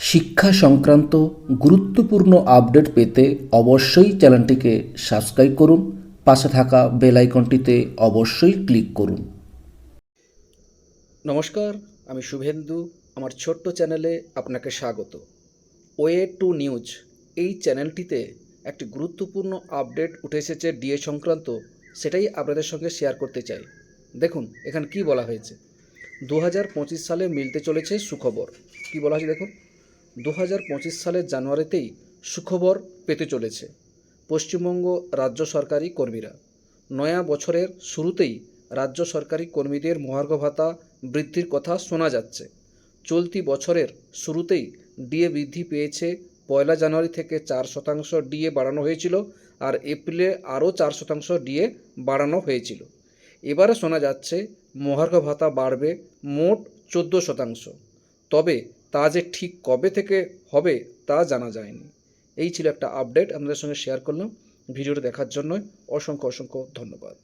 শিক্ষা সংক্রান্ত গুরুত্বপূর্ণ আপডেট পেতে অবশ্যই চ্যানেলটিকে সাবস্ক্রাইব করুন, পাশে থাকা বেল আইকনটিতে অবশ্যই ক্লিক করুন। নমস্কার, আমি শুভেন্দু, আমার ছোট্ট চ্যানেলে আপনাকে স্বাগত। ওয়ে টু নিউজ এই চ্যানেলটিতে একটি গুরুত্বপূর্ণ আপডেট উঠে এসেছে ডিএ সংক্রান্ত, সেটাই আপনাদের সঙ্গে শেয়ার করতে চাই। দেখুন, এখানে কি বলা হয়েছে। দু হাজার পঁচিশ সালে মিলতে চলেছে সুখবর। কি বলা হয়েছে, দেখুন। দু সালের জানুয়ারিতেই সুখবর পেতে চলেছে পশ্চিমবঙ্গ রাজ্য সরকারি কর্মীরা। নয়া বছরের শুরুতেই রাজ্য সরকারি কর্মীদের মহার্ঘ ভাতা বৃদ্ধির কথা শোনা যাচ্ছে। চলতি বছরের শুরুতেই ডিএ বৃদ্ধি পেয়েছে, পয়লা জানুয়ারি থেকে চার শতাংশ ডিএ বাড়ানো হয়েছিল আর এপ্রিলে আরও চার শতাংশ ডিএ বাড়ানো হয়েছিল। এবারে শোনা যাচ্ছে মহার্ঘ ভাতা বাড়বে মোট চোদ্দ শতাংশ। তবে তা যে ঠিক কবে থেকে হবে তা জানা যায়নি। এই ছিল একটা আপডেট আপনাদের সঙ্গে শেয়ার করলাম। ভিডিওটা দেখার জন্য অসংখ্য অসংখ্য ধন্যবাদ।